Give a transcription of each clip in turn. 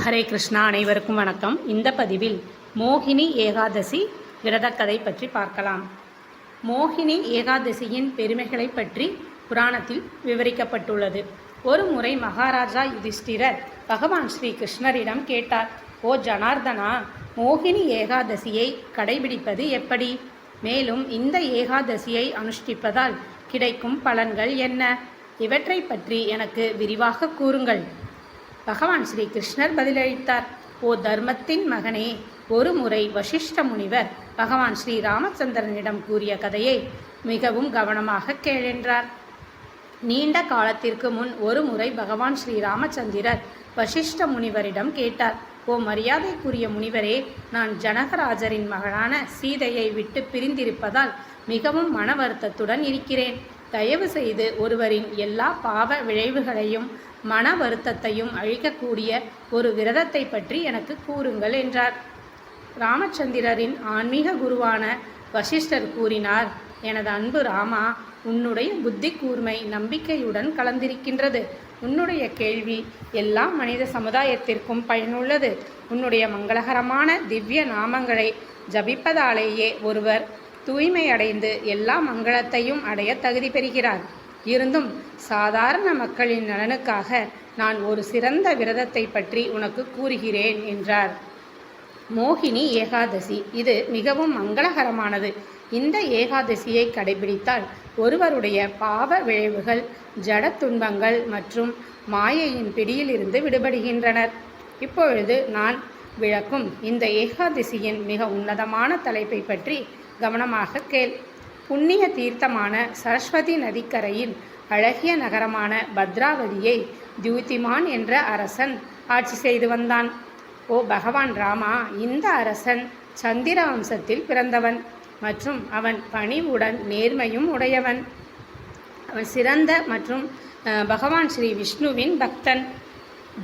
ஹரே கிருஷ்ணா அனைவருக்கும் வணக்கம். இந்த பதிவில் மோகினி ஏகாதசி விரதக்கதை பற்றி பார்க்கலாம். மோகினி ஏகாதசியின் பெருமைகளை பற்றி புராணத்தில் விவரிக்கப்பட்டுள்ளது. ஒரு முறை மகாராஜா யுதிஷ்டிரர் பகவான் ஸ்ரீ கிருஷ்ணரிடம் கேட்டார் ஓ ஜனார்தனா மோகினி ஏகாதசியை கடைபிடிப்பது எப்படி? மேலும் இந்த ஏகாதசியை அனுஷ்டிப்பதால் கிடைக்கும் பலன்கள் என்ன? இவற்றை பற்றி எனக்கு விரிவாக கூறுங்கள். பகவான் ஸ்ரீ கிருஷ்ணர் பதிலளித்தார். ஓ தர்மத்தின் மகனே ஒரு முறை வசிஷ்ட முனிவர் பகவான் ஸ்ரீ ராமச்சந்திரனிடம் கூறிய கதையை மிகவும் கவனமாக கேளென்றார். நீண்ட காலத்திற்கு முன் ஒரு முறை பகவான் ஸ்ரீ ராமச்சந்திரர் வசிஷ்ட முனிவரிடம் கேட்டார். ஓ மரியாதைக்குரிய முனிவரே நான் ஜனகராஜரின் மகளான சீதையை விட்டு பிரிந்திருப்பதால் மிகவும் மன வருத்தத்துடன் இருக்கிறேன். தயவு செய்து ஒருவரின் எல்லா பாவ விளைவுகளையும் மன வருத்தத்தையும் அழிக்கக்கூடிய ஒரு விரதத்தை பற்றி எனக்கு கூறுங்கள் என்றார். ராமச்சந்திரரின் ஆன்மீக குருவான வசிஷ்டர் கூறினார் எனது அன்பு ராமா உன்னுடைய புத்தி கூர்மை நம்பிக்கையுடன் கலந்திருக்கின்றது. உன்னுடைய கேள்வி எல்லா மனித சமுதாயத்திற்கும் பயனுள்ளது. உன்னுடைய மங்களகரமான திவ்ய நாமங்களை ஜபிப்பதாலேயே ஒருவர் தூய்மை அடைந்து எல்லா மங்களத்தையும் அடைய தகுதி பெறுகிறார். இருந்தும் சாதாரண மக்களின் நலனுக்காக நான் ஒரு சிறந்த விரதத்தை பற்றி உனக்கு கூறுகிறேன் என்றார். மோகினி ஏகாதசி. இது மிகவும் மங்களகரமானது. இந்த ஏகாதசியை கடைபிடித்தால் ஒருவருடைய பாவ விளைவுகள் ஜட துன்பங்கள் மற்றும் மாயையின் பிடியிலிருந்து விடுபடுகின்றனர். இப்பொழுது நான் விளக்கும். இந்த ஏகாதசியின் மிக உன்னதமான தலைப்பை பற்றி கவனமாக கேள். புண்ணிய தீர்த்தமான சரஸ்வதி நதிக்கரையில் அழகிய நகரமான பத்ராவதியை தியூதிமான் என்ற அரசன் ஆட்சி செய்து வந்தான். ஓ பகவான் ராமா இந்த அரசன் சந்திர வம்சத்தில் பிறந்தவன் மற்றும் அவன் பணிவுடன் நேர்மையும் உடையவன். அவன் சிறந்த மற்றும் பகவான் ஸ்ரீ விஷ்ணுவின் பக்தன்.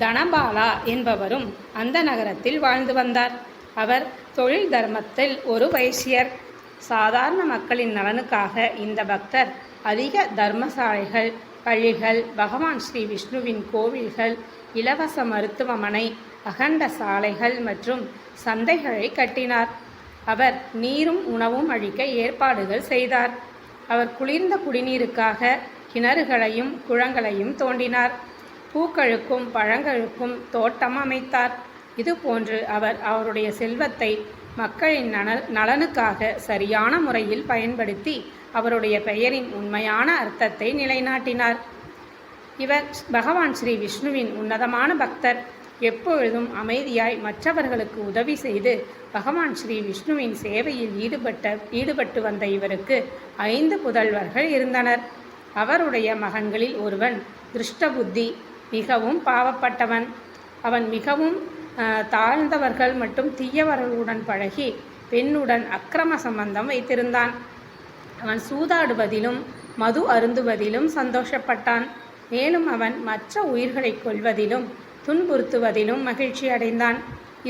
தனபாலா என்பவரும் அந்த நகரத்தில் வாழ்ந்து வந்தார். அவர் தொழில் தர்மத்தில் ஒரு வைசியர். சாதாரண மக்களின் நலனுக்காக இந்த பக்தர் அதிக தர்மசாலைகள் பள்ளிகள் பகவான் ஸ்ரீ விஷ்ணுவின் கோவில்கள் இலவச மருத்துவமனை அகண்ட சாலைகள் மற்றும் சந்தைகளை கட்டினார். அவர் நீரும் உணவும் அழிக்க ஏற்பாடுகள் செய்தார். அவர் குளிர்ந்த குடிநீருக்காக கிணறுகளையும் குளங்களையும் தோண்டினார். பூக்களுக்கும் பழங்களுக்கும் தோட்டம் அமைத்தார் இதுபோன்று அவர் அவருடைய செல்வத்தை மக்களின் நல நலனுக்காக சரியான முறையில் பயன்படுத்தி அவருடைய பெயரின் உண்மையான அர்த்தத்தை நிலைநாட்டினார். இவர் பகவான் ஸ்ரீ விஷ்ணுவின் உன்னதமான பக்தர். எப்பொழுதும் அமைதியாய் மற்றவர்களுக்கு உதவி செய்து பகவான் ஸ்ரீ விஷ்ணுவின் சேவையில் ஈடுபட்ட ஈடுபட்டு வந்த இவருக்கு ஐந்து புதல்வர்கள் இருந்தனர். அவருடைய மகன்களில் ஒருவன் திருஷ்டபுத்தி மிகவும் பாவப்பட்டவன். அவன் மிகவும் தாழ்ந்தவர்கள் மற்றும் தீயவர்களுடன் பழகி பெண்ணுடன் அக்கிரம சம்பந்தம் வைத்திருந்தான். அவன் சூதாடுவதிலும் மது அருந்துவதிலும் சந்தோஷப்பட்டான். மேலும் அவன் மற்ற உயிர்களை கொல்வதிலும் துன்புறுத்துவதிலும் மகிழ்ச்சி அடைந்தான்.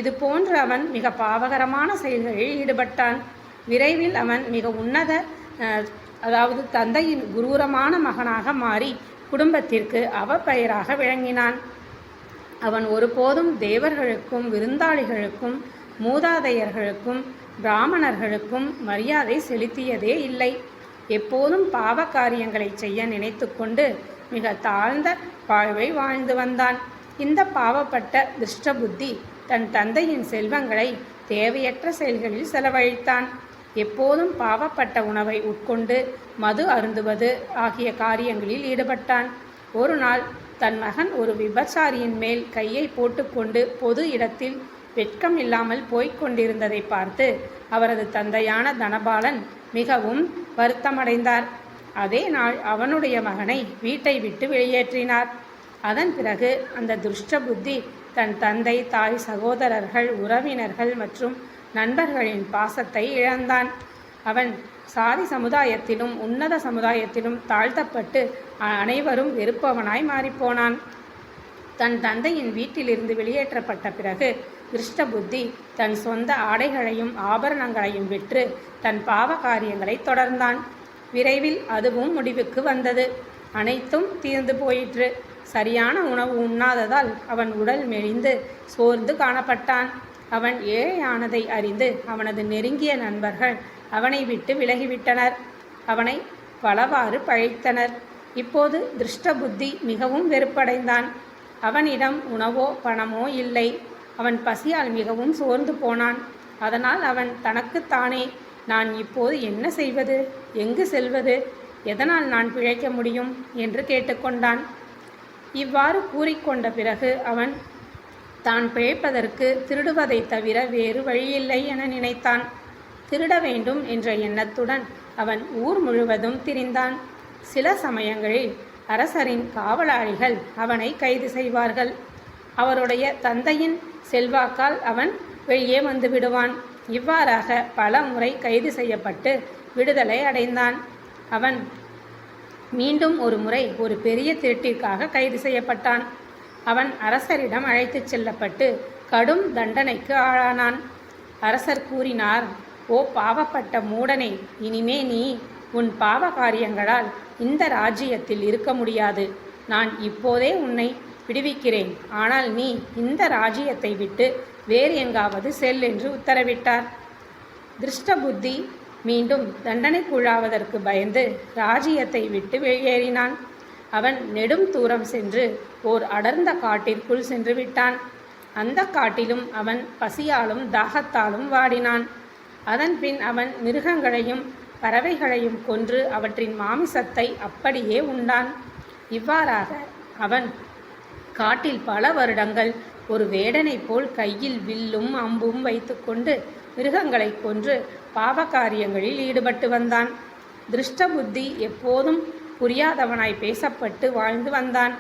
இது போன்று அவன் மிக பாவகரமான செயல்களில் ஈடுபட்டான். விரைவில் அவன் மிக உன்னத அதாவது தந்தையின் குரூரமான மகனாக மாறி குடும்பத்திற்கு அவப்பெயராக விளங்கினான். அவன் ஒருபோதும் தேவர்களுக்கும் விருந்தாளிகளுக்கும் மூதாதையர்களுக்கும் பிராமணர்களுக்கும் மரியாதை செலுத்தியதே இல்லை. எப்போதும் பாவ காரியங்களை செய்ய நினைத்துக்கொண்டு மிக தாழ்ந்த வாழ்வை வாழ்ந்து வந்தான். இந்த பாவப்பட்ட திருஷ்டபுத்தி தன் தந்தையின் செல்வங்களை தேவையற்ற செயல்களில் செலவழித்தான். எப்போதும் பாவப்பட்ட உணவை உட்கொண்டு மது அருந்துவது ஆகிய காரியங்களில் ஈடுபட்டான். ஒரு நாள் தன் மகன் ஒரு விபச்சாரியின் மேல் கையை போட்டுக்கொண்டு பொது இடத்தில் வெட்கம் இல்லாமல் போய்க் கொண்டிருந்ததை பார்த்து அவரது தந்தையான தனபாலன் மிகவும் வருத்தமடைந்தார். அதே நாள் அவனுடைய மகனை வீட்டை விட்டு வெளியேற்றினார். அதன் பிறகு அந்த துஷ்ட புத்தி தன் தந்தை தாய் சகோதரர்கள் உறவினர்கள் மற்றும் நண்பர்களின் பாசத்தை இழந்தான். அவன் சாதி சமுதாயத்திலும் உன்னத சமுதாயத்திலும் தாழ்த்தப்பட்டு அனைவரும் வெறுப்பவனாய் மாறிப்போனான். தன் தந்தையின் வீட்டிலிருந்து வெளியேற்றப்பட்ட பிறகு கிருஷ்ண புத்தி தன் சொந்த ஆடைகளையும் ஆபரணங்களையும் விற்று தன் பாவ காரியங்களை தொடர்ந்தான். விரைவில் அதுவும் முடிவுக்கு வந்தது. அனைத்தும் தீர்ந்து போயிற்று. சரியான உணவு உண்ணாததால் அவன் உடல் மெலிந்து சோர்ந்து காணப்பட்டான். அவன் ஏழையானதை அறிந்து அவனது நெருங்கிய நண்பர்கள் அவனை விட்டு விலகிவிட்டனர். அவனை பலவாறு பழைத்தனர். இப்போது திருஷ்ட புத்தி மிகவும் வெறுப்படைந்தான். அவனிடம் உணவோ பணமோ இல்லை. அவன் பசியால் மிகவும் சோர்ந்து போனான். அதனால் அவன் தனக்குத்தானே நான் இப்போது என்ன செய்வது? எங்கு செல்வது? எதனால் நான் பிழைக்க முடியும்? என்று கேட்டுக்கொண்டான். இவ்வாறு கூறிக்கொண்ட பிறகு அவன் தான் பிழைப்பதற்கு திருடுவதைத் தவிர வேறு வழியில்லை என நினைத்தான். திருட வேண்டும் என்ற எண்ணத்துடன் அவன் ஊர் முழுவதும் திரிந்தான். சில சமயங்களில் அரசரின் காவலாளிகள் அவனை கைது செய்வார்கள். அவருடைய தந்தையின் செல்வாக்கால் அவன் வெளியே வந்து விடுவான். இவ்வாறாக பல முறை கைது செய்யப்பட்டு விடுதலை அடைந்தான். அவன் மீண்டும் ஒரு முறை ஒரு பெரிய திருட்டிற்காக கைது செய்யப்பட்டான். அவன் அரசரிடம் அழைத்துச் செல்லப்பட்டு கடும் தண்டனைக்கு ஆளானான். அரசர் கூறினார் ஓ பாவப்பட்ட மூடனே இனிமே நீ உன் பாவ காரியங்களால் இந்த ராஜ்யத்தில் இருக்க முடியாது. நான் இப்போதே உன்னை விடுவிக்கிறேன். ஆனால் நீ இந்த ராஜ்யத்தை விட்டு வேறு எங்காவது செல் என்று உத்தரவிட்டார். திருஷ்ட புத்தி மீண்டும் தண்டனைக்குழாவதற்கு பயந்து ராஜ்யத்தை விட்டு வெளியேறினான். அவன் நெடும் தூரம் சென்று ஓர் அடர்ந்த காட்டிற்குள் சென்று விட்டான். அந்த காட்டிலும் அவன் பசியாலும் தாகத்தாலும் வாடினான். அதன் பின் அவன் மிருகங்களையும் பறவைகளையும் கொன்று அவற்றின் மாமிசத்தை அப்படியே உண்டான். இவ்வாறாக அவன் காட்டில் பல வருடங்கள் ஒரு வேடனைப் போல் கையில் வில்லும் அம்பும் வைத்துக்கொண்டு மிருகங்களை கொன்று பாவகாரியங்களில் ஈடுபட்டு வந்தான். திருஷ்ட புத்தி எப்போதும் புரியாதவனாய் பேசப்பட்டு வாழ்ந்து வந்தான்.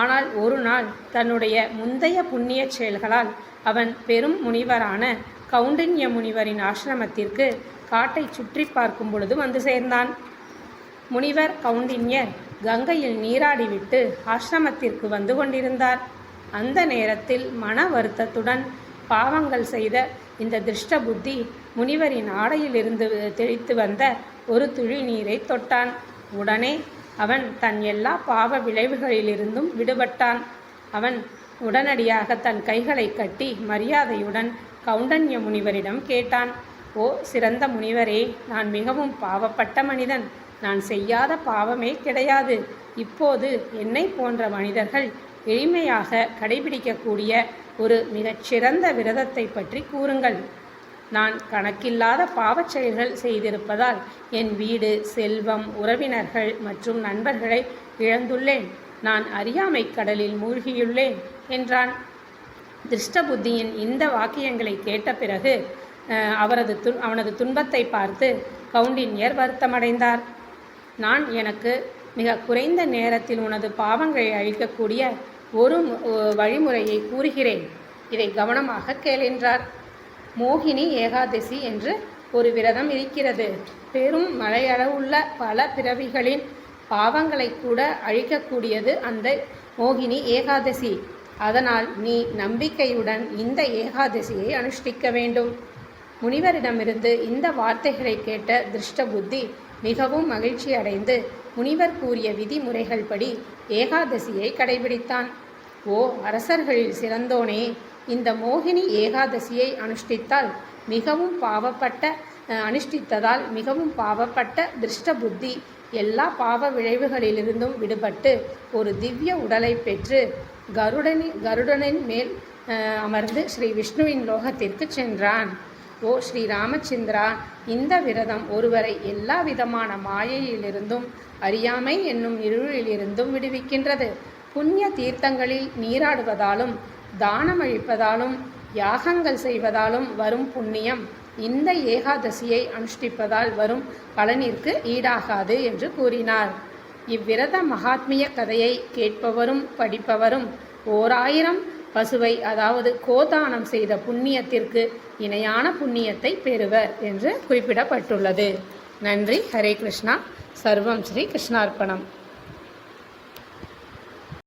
ஆனால் ஒரு நாள் தன்னுடைய முந்தைய புண்ணியச் செயல்களால் அவன் பெரும் முனிவரான கவுண்டன்ய முனிவரின் ஆசிரமத்திற்கு காட்டை சுற்றி பார்க்கும் பொழுது வந்து சேர்ந்தான். முனிவர் கவுண்டின்யர் கங்கையில் நீராடிவிட்டு ஆசிரமத்திற்கு வந்து கொண்டிருந்தார். அந்த நேரத்தில் மன வருத்தத்துடன் பாவங்கள் செய்த இந்த திருஷ்ட புத்தி முனிவரின் ஆடையிலிருந்து தெளித்து வந்த ஒரு துளி நீரை தொட்டான். உடனே அவன் தன் எல்லா பாவ விளைவுகளிலிருந்தும் விடுபட்டான். அவன் உடனடியாக தன் கைகளை கட்டி மரியாதையுடன் கவுண்டன்ய முனிவரிடம் கேட்டான். ஓ சிறந்த முனிவரே நான் மிகவும் பாவப்பட்ட மனிதன். நான் செய்யாத பாவமே கிடையாது. இப்போது என்னை போன்ற மனிதர்கள் எளிமையாக கடைபிடிக்கக்கூடிய ஒரு மிகச்சிறந்த விரதத்தை பற்றி கூறுங்கள். நான் கணக்கில்லாத பாவச் செயல்கள் செய்திருப்பதால் என் வீடு செல்வம் உறவினர்கள் மற்றும் நண்பர்களை இழந்துள்ளேன். நான் அறியாமை கடலில் மூழ்கியுள்ளேன் என்றான். திருஷ்டபுத்தியின் இந்த வாக்கியங்களை கேட்ட பிறகு அவரது து அவனது துன்பத்தை பார்த்து கவுண்டின்யர் வருத்தமடைந்தார். நான் எனக்கு மிக குறைந்த நேரத்தில் உனது பாவங்களை அழிக்கக்கூடிய ஒரு வழிமுறையை கூறுகிறேன். இதை கவனமாக கேளென்றார் மோகினி ஏகாதசி என்று ஒரு விரதம் இருக்கிறது. பெரும் மலையளவுள்ள பல பிறவிகளின் பாவங்களை கூட அழிக்கக்கூடியது அந்த மோகினி ஏகாதசி. அதனால் நீ நம்பிக்கையுடன் இந்த ஏகாதசியை அனுஷ்டிக்க வேண்டும். முனிவரிடமிருந்து இந்த வார்த்தைகளை கேட்ட திருஷ்ட புத்தி மிகவும் மகிழ்ச்சி அடைந்து முனிவர் கூறிய விதிமுறைகள் படி ஏகாதசியை கடைபிடித்தான். ஓ அரசர்களில் சிறந்தோனே இந்த மோகினி ஏகாதசியை அனுஷ்டித்தால் மிகவும் பாவப்பட்ட அனுஷ்டித்ததால் மிகவும் பாவப்பட்ட திருஷ்ட புத்தி எல்லா பாவ விளைவுகளிலிருந்தும் விடுபட்டு ஒரு திவ்ய உடலை பெற்று கருடனின் கருடனின் மேல் அமர்ந்து ஸ்ரீ விஷ்ணுவின் லோகத்திற்கு சென்றான். ஓ ஸ்ரீ ராமச்சந்திரா இந்த விரதம் ஒருவரை எல்லா விதமான மாயையிலிருந்தும் அறியாமை என்னும் இருளிலிருந்தும் விடுவிக்கின்றது. புண்ணிய தீர்த்தங்களில் நீராடுவதாலும் தானமளிப்பதாலும் யாகங்கள் செய்வதாலும் வரும் புண்ணியம் இந்த ஏகாதசியை அனுஷ்டிப்பதால் வரும் பலனிற்கு ஈடாகாது என்று கூறினார். இவ்விரத மகாத்மிய கதையை கேட்பவரும் படிப்பவரும் ஓராயிரம் பசுவை அதாவது கோதானம் செய்த புண்ணியத்திற்கு இணையான புண்ணியத்தை பெறுவர் என்று குறிப்பிடப்பட்டுள்ளது. நன்றி. ஹரே கிருஷ்ணா. சர்வம் ஸ்ரீ கிருஷ்ணார்ப்பணம்.